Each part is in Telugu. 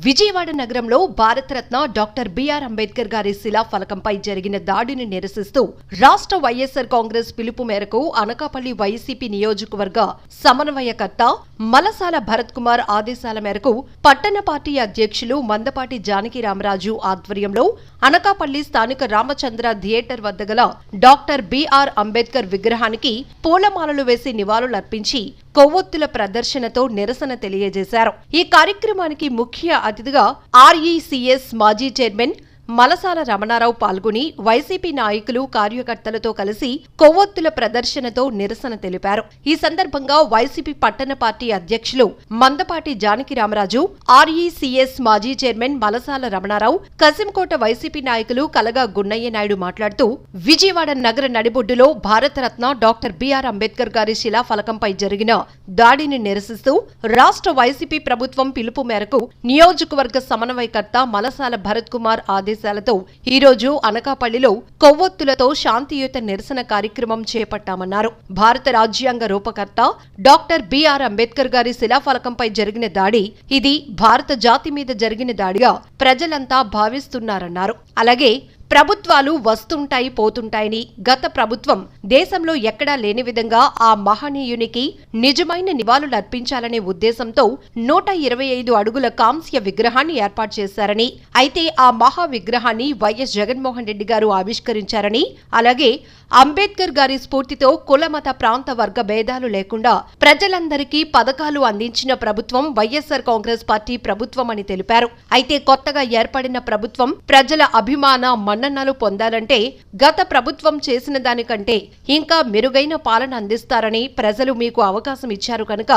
విజయవాడ నగరంలో భారతరత్న డాక్టర్ బిఆర్ అంబేద్కర్ గారి శిలా ఫలకంపై జరిగిన దాడిని నిరసిస్తూ రాష్ట్ర వైఎస్సార్ కాంగ్రెస్ పిలుపు మేరకు అనకాపల్లి వైసీపీ నియోజకవర్గ సమన్వయకర్త మలసాల భరత్ కుమార్ ఆదేశాల మేరకు పట్టణ పార్టీ అధ్యక్షులు మందపాటి జానకి రామరాజు ఆధ్వర్యంలో అనకాపల్లి స్థానిక రామచంద్ర థియేటర్ వద్ద గల డాక్టర్ బిఆర్ అంబేద్కర్ విగ్రహానికి పూలమాలలు వేసి నివాళులర్పించి కొవ్వొత్తుల ప్రదర్శనతో నిరసన తెలియజేశారు. ఈ కార్యక్రమానికి ముఖ్య అతిథిగా ఆర్ఈసీఎస్ మాజీ చైర్మన్ మలసాల రమణారావు పాల్గొని వైసీపీ నాయకులు కార్యకర్తలతో కలిసి కొవ్వొత్తుల ప్రదర్శనతో నిరసన తెలిపారు. ఈ సందర్భంగా వైసీపీ పట్టణ పార్టీ అధ్యక్షులు మందపాటి జానకి రామరాజు ఆర్ఈసీఎస్ మాజీ చైర్మన్ మలసాల రమణారావు కసింకోట వైసీపీ నాయకులు కలగా గున్నయ్య నాయుడు మాట్లాడుతూ విజయవాడ నగర నడిబొడ్డులో Bharataratna doctor B R Ambedkar గారి శిలాఫలకంపై జరిగిన దాడిని నిరసిస్తూ రాష్ట్ర వైసీపీ ప్రభుత్వం పిలుపు మేరకు నియోజకవర్గ సమన్వయకర్త మలసాల భరత్ కుమార్ ఆదేశాలతో ఈ రోజు అనకాపల్లిలో కొవ్వొత్తులతో శాంతియుత నిరసన కార్యక్రమం చేపట్టామన్నారు. భారత రాజ్యాంగ రూపకర్త డాక్టర్ బిఆర్ అంబేద్కర్ గారి శిలాఫలకంపై జరిగిన దాడి ఇది భారత జాతి మీద జరిగిన దాడిగా ప్రజలంతా భావిస్తున్నారన్నారు. అలాగే ప్రభుత్వాలు వస్తుంటాయి పోతుంటాయని గత ప్రభుత్వం దేశంలో ఎక్కడా లేని విధంగా ఆ మహనీయునికి నిజమైన నివాళులు అర్పించాలనే ఉద్దేశంతో నూట ఇరవై ఐదు అడుగుల కాంస్య విగ్రహాన్ని ఏర్పాటు చేశారని అయితే ఆ మహా విగ్రహాన్ని వైఎస్ జగన్మోహన్ రెడ్డి గారు ఆవిష్కరించారని అలాగే అంబేద్కర్ గారి స్ఫూర్తితో కులమత ప్రాంత వర్గ భేదాలు లేకుండా ప్రజలందరికీ పథకాలు అందించిన ప్రభుత్వం వైఎస్సార్ కాంగ్రెస్ పార్టీ ప్రభుత్వం అని తెలిపారు. అయితే కొత్తగా ఏర్పడిన ప్రభుత్వం ప్రజల అభిమాన మన్ననలు పొందాలంటే గత ప్రభుత్వం చేసిన దానికంటే ఇంకా మెరుగైన పాలన అందిస్తారని ప్రజలు మీకు అవకాశం ఇచ్చారు కనుక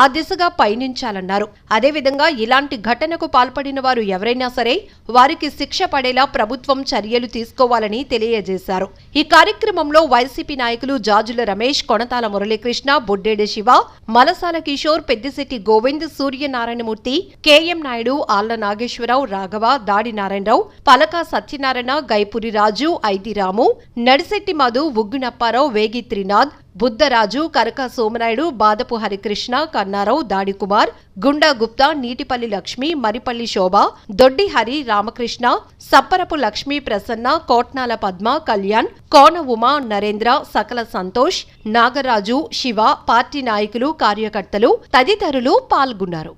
ఆ దిశగా పయనించాలన్నారు. అదేవిధంగా ఇలాంటి ఘటనకు పాల్పడిన వారు ఎవరైనా సరే వారికి శిక్ష పడేలా ప్రభుత్వం చర్యలు తీసుకోవాలని తెలియజేశారు. ఈ కార్యక్రమంలో వైసీపీ నాయకులు జాజుల రమేష్ కొనతాల మురళీకృష్ణ బొడ్డేడి శివ మలసాల కిషోర్ పెద్దిశెట్టి గోవింద్ సూర్యనారాయణమూర్తి కేఎం నాయుడు ఆళ్ళ నాగేశ్వరరావు రాఘవ దాడి నారాయణరావు పలక సత్యనారాయణ గైపురి రాజు ఐతిరాము నడిశెట్టి మధు ఉగ్గునప్పారావు వేగి త్రినాథ్ బుద్ధరాజు కరక సోమనాయుడు బాదపు హరికృష్ణ కన్నారావు దాడికుమార్ గుండా గుప్తా నీటిపల్లి లక్ష్మి మరిపల్లి శోభ దొడ్డి హరి రామకృష్ణ సప్పరపు లక్ష్మీ ప్రసన్న కోట్నాల పద్మ కళ్యాణ్ కోన ఉమా నరేంద్ర సకల సంతోష్ నాగరాజు శివ పార్టీ నాయకులు కార్యకర్తలు తదితరులు పాల్గొన్నారు.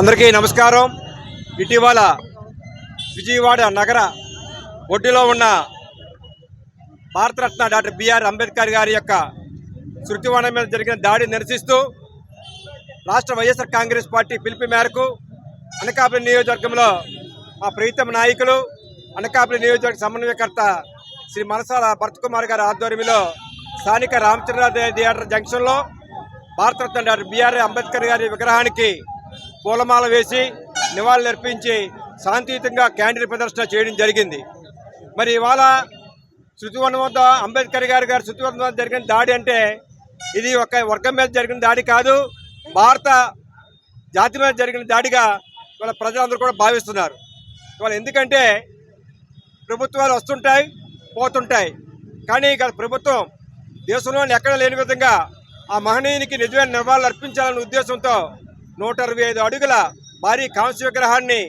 అందరికీ నమస్కారం. ఇటీవల విజయవాడ నగర ఒడ్డులో ఉన్న భారతరత్న డాక్టర్ బిఆర్ అంబేద్కర్ గారి యొక్క శృతివనం మీద జరిగిన దాడిని నిరసిస్తూ రాష్ట్ర వైఎస్ఆర్ కాంగ్రెస్ పార్టీ పిలుపు మేరకు అనకాపల్లి నియోజకవర్గంలో మా ప్రీతమ నాయకులు అనకాపల్లి నియోజకవర్గ సమన్వయకర్త శ్రీ మనసాల భరత్కుమార్ గారి ఆధ్వర్యంలో స్థానిక రామచంద్ర థియేటర్ జంక్షన్లో భారతరత్న డాక్టర్ బిఆర్ అంబేద్కర్ గారి విగ్రహానికి పూలమాల వేసి నివాళులర్పించి శాంతియుతంగా క్యాండిల్ ప్రదర్శన చేయడం జరిగింది. మరి ఇవాళ శృతివనం వద్ద అంబేద్కర్ గారి గారి శృతివనం వద్ద జరిగిన దాడి అంటే ఇది ఒక వర్గం మీద జరిగిన దాడి కాదు భారత జాతి మీద జరిగిన దాడిగా ఇవాళ ప్రజలందరూ కూడా భావిస్తున్నారు. ఇవాళ ఎందుకంటే ప్రభుత్వాలు వస్తుంటాయి పోతుంటాయి. కానీ గత ప్రభుత్వం దేశంలో ఎక్కడ లేని విధంగా ఆ మహనీయునికి నిజమైన నివాళులు అర్పించాలనే ఉద్దేశంతో నూట అరవై ఐదు అడుగుల భారీ కాంస్య విగ్రహాన్ని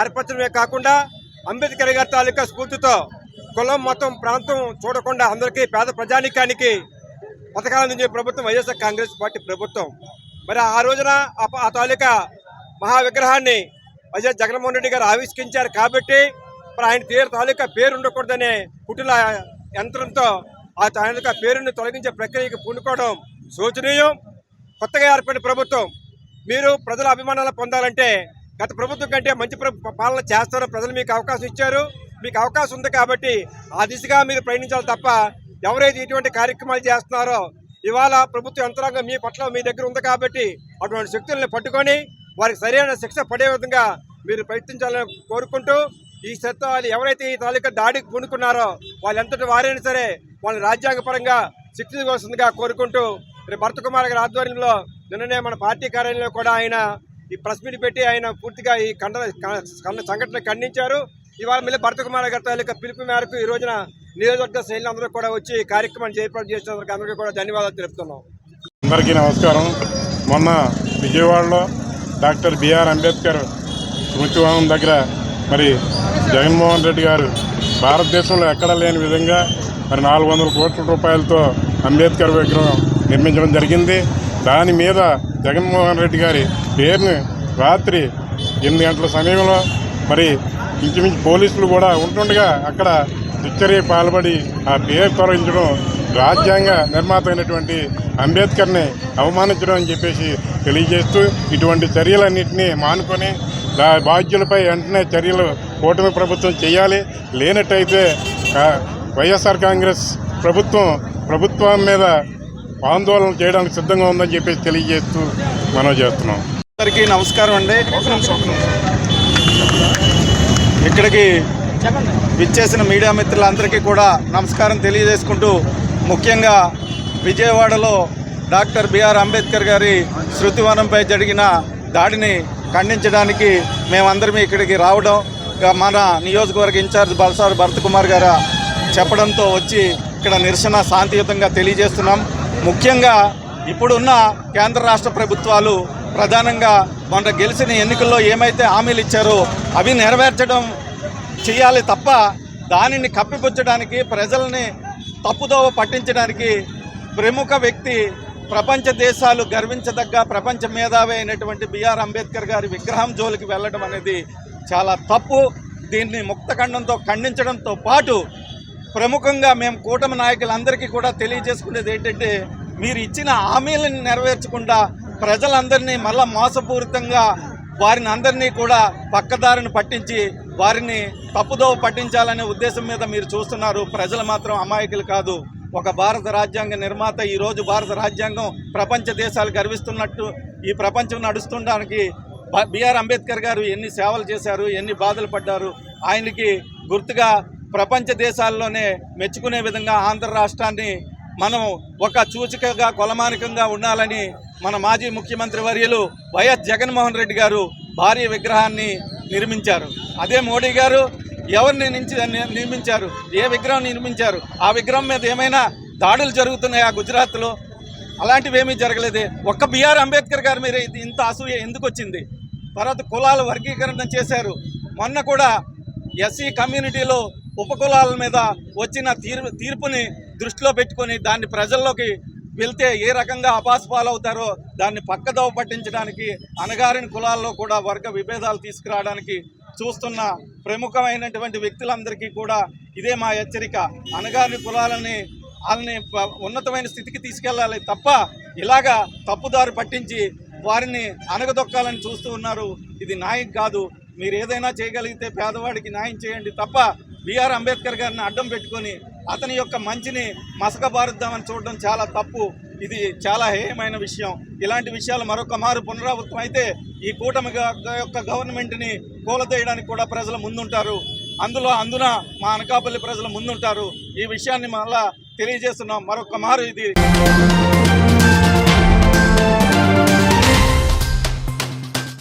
ఏర్పరచడమే కాకుండా అంబేద్కర్ గారి తాలూకా స్ఫూర్తితో కులం మతం ప్రాంతం చూడకుండా అందరికీ పేద ప్రజానికానికి పథకాలు అందించే ప్రభుత్వం వైఎస్ఆర్ కాంగ్రెస్ పార్టీ ప్రభుత్వం. మరి ఆ రోజున ఆ తాలూకా మహా విగ్రహాన్ని వైఎస్ జగన్మోహన్ రెడ్డి గారు ఆవిష్కరించారు కాబట్టి మరి ఆయన పేరు తాలూకా పేరు ఉండకూడదనే కుటుల యంత్రంతో ఆ తాలూకా పేరుని తొలగించే ప్రక్రియకు పూనుకోవడం శోచనీయం. కొత్తగా ఏర్పడిన ప్రభుత్వం మీరు ప్రజల అభిమానాలు పొందాలంటే గత ప్రభుత్వం కంటే మంచి పాలన చేస్తారో ప్రజలు మీకు అవకాశం ఇచ్చారు. మీకు అవకాశం ఉంది కాబట్టి ఆ దిశగా మీరు ప్రయాణించాలి తప్ప ఎవరైతే ఇటువంటి కార్యక్రమాలు చేస్తున్నారో ఇవాళ ప్రభుత్వ యంత్రాంగం మీ పట్ల మీ దగ్గర ఉంది కాబట్టి అటువంటి శక్తుల్ని పట్టుకొని వారికి సరైన శిక్ష పడే విధంగా మీరు ప్రయత్నించాలని కోరుకుంటూ ఈ సత్వాలు ఎవరైతే ఈ తాలూకా దాడికి పూనుకున్నారో వాళ్ళు ఎంతటి వారైనా సరే వాళ్ళని రాజ్యాంగపరంగా శిక్షించవలసిందిగా కోరుకుంటూ రేపు భరత్ కుమార్ గారి ఆధ్వర్యంలో నిన్ననే మన పార్టీ కార్యాలయంలో కూడా ఆయన ఈ ప్రెస్ మీట్ పెట్టి ఆయన పూర్తిగా ఈ కండ కండ సంఘటన ఖండించారు. ఇవాళ మళ్ళీ భరత్ కుమార్ గారి తాలూకా పిలుపు మేరకు ఈ రోజున నియోజకవర్గ శైలి అందరూ కూడా వచ్చి ఈ కార్యక్రమాన్ని ఏర్పాటు చేసినందుకు అందరికీ కూడా ధన్యవాదాలు తెలుపుతున్నాం. అందరికీ నమస్కారం. మొన్న విజయవాడలో డాక్టర్ బిఆర్ అంబేద్కర్ స్మృతివనం దగ్గర మరి జగన్మోహన్ రెడ్డి గారు భారతదేశంలో ఎక్కడా లేని విధంగా మరి నాలుగు వందల కోట్ల రూపాయలతో అంబేద్కర్ విగ్రహం నిర్మించడం జరిగింది. దాని మీద జగన్మోహన్ రెడ్డి గారి పేరుని రాత్రి ఎనిమిది గంటల సమయంలో మరి ఇంచుమించు పోలీసులు కూడా ఉంటుండగా అక్కడ హెచ్చరి పాల్పడి ఆ పేరు తొలగించడం రాజ్యాంగ నిర్మాత అయినటువంటి అంబేద్కర్ని అవమానించడం అని చెప్పేసి తెలియజేస్తూ ఇటువంటి చర్యలన్నింటినీ మానుకొని బాధ్యులపై వెంటనే చర్యలు కూటమి ప్రభుత్వం చేయాలి. లేనట్టయితే వైఎస్ఆర్ కాంగ్రెస్ ప్రభుత్వం ప్రభుత్వం మీద ఆందోళన చేయడానికి సిద్ధంగా ఉందని చెప్పేసి తెలియజేస్తూ మనం చేస్తున్నాం. అందరికీ నమస్కారం అండి. ఇక్కడికి విచ్చేసిన మీడియా మిత్రులందరికీ కూడా నమస్కారం తెలియజేసుకుంటూ ముఖ్యంగా విజయవాడలో డాక్టర్ బిఆర్ అంబేద్కర్ గారి శృతివనంపై జరిగిన దాడిని ఖండించడానికి మేమందరం ఇక్కడికి రావడం ఇక మన నియోజకవర్గ ఇన్ఛార్జ్ బల్సార్ భరత్ కుమార్ గారు చెప్పడంతో వచ్చి ఇక్కడ నిరసన శాంతియుతంగా తెలియజేస్తున్నాం. ముఖ్యంగా ఇప్పుడున్న కేంద్ర రాష్ట్ర ప్రభుత్వాలు ప్రధానంగా మొన్న గెలిచిన ఎన్నికల్లో ఏమైతే హామీలు ఇచ్చారో అవి నెరవేర్చడం చేయాలి తప్ప దానిని కప్పిపుచ్చడానికి ప్రజల్ని తప్పుదోవ పట్టించడానికి ప్రముఖ వ్యక్తి ప్రపంచ దేశాలు గర్వించదగ్గ ప్రపంచ మేధావి అయినటువంటి బిఆర్ అంబేద్కర్ గారి విగ్రహం జోలికి వెళ్ళడం అనేది చాలా తప్పు. దీన్ని ముక్తఖండంతో ఖండించడంతో పాటు ప్రముఖంగా మేము కూటమి నాయకులందరికీ కూడా తెలియజేసుకునేది ఏంటంటే మీరు ఇచ్చిన హామీలను నెరవేర్చకుండా ప్రజలందరినీ మళ్ళా మోసపూరితంగా వారిని అందరినీ కూడా పక్కదారిని పట్టించి వారిని తప్పుదోవ పట్టించాలనే ఉద్దేశం మీద మీరు చూస్తున్నారు. ప్రజలు మాత్రం అమాయకులు కాదు. ఒక భారత రాజ్యాంగ నిర్మాత ఈ రోజు భారత రాజ్యాంగం ప్రపంచ దేశాలు గర్విస్తున్నట్టు ఈ ప్రపంచం నడుస్తుండడానికి బిఆర్ అంబేద్కర్ గారు ఎన్ని సేవలు చేశారు ఎన్ని బాధలు పడ్డారు ఆయనకి గుర్తుగా ప్రపంచ దేశాల్లోనే మెచ్చుకునే విధంగా ఆంధ్ర రాష్ట్రాన్ని మనం ఒక సూచికగా కొలమానికంగా ఉండాలని మన మాజీ ముఖ్యమంత్రి వర్యులు వైఎస్ జగన్మోహన్ రెడ్డి గారు భారీ విగ్రహాన్ని నిర్మించారు. అదే మోడీ గారు ఎవరిని నుంచి నిర్మించారు? ఏ విగ్రహం నిర్మించారు? ఆ విగ్రహం మీద ఏమైనా దాడులు జరుగుతున్నాయా గుజరాత్లో? అలాంటివి ఏమీ జరగలేదు. ఒక్క బిఆర్ అంబేద్కర్ గారి మీద ఇది ఇంత అసూయ ఎందుకు వచ్చింది? తర్వాత కులాల వర్గీకరణ చేశారు. మొన్న కూడా ఎస్సీ కమ్యూనిటీలో ఉపకులాల మీద వచ్చిన తీర్పు తీర్పుని దృష్టిలో పెట్టుకొని దాన్ని ప్రజల్లోకి వెళ్తే ఏ రకంగా అపాస్పాలవుతారో దాన్ని పక్కదోవ పట్టించడానికి అనగారిన కులాల్లో కూడా వర్గ విభేదాలు తీసుకురావడానికి చూస్తున్న ప్రముఖమైనటువంటి వ్యక్తులందరికీ కూడా ఇదే మా హెచ్చరిక. అణగారిన కులాలని వాళ్ళని ప- ఉన్నతమైన స్థితికి తీసుకెళ్ళాలి తప్ప ఇలాగా తప్పుదారి పట్టించి వారిని అనగదొక్కాలని చూస్తూ ఉన్నారు. ఇది న్యాయం కాదు. మీరు ఏదైనా చేయగలిగితే పేదవాడికి న్యాయం చేయండి తప్ప బిఆర్ అంబేద్కర్ గారిని అడ్డం పెట్టుకొని అతని యొక్క మంచిని మసకబారుద్దామని చూడడం చాలా తప్పు. ఇది చాలా హేయమైన విషయం. ఇలాంటి విషయాలు మరొక మారు పునరావృతం అయితే ఈ కూటమి గ- యొక్క గవర్నమెంట్ని కూలదేయడానికి కూడా ప్రజలు ముందుంటారు. అందులో అందున మా అనకాపల్లి ప్రజలు ముందుంటారు. ఈ విషయాన్ని మళ్ళా తెలియజేస్తున్నాం. మరొక మారు ఇది.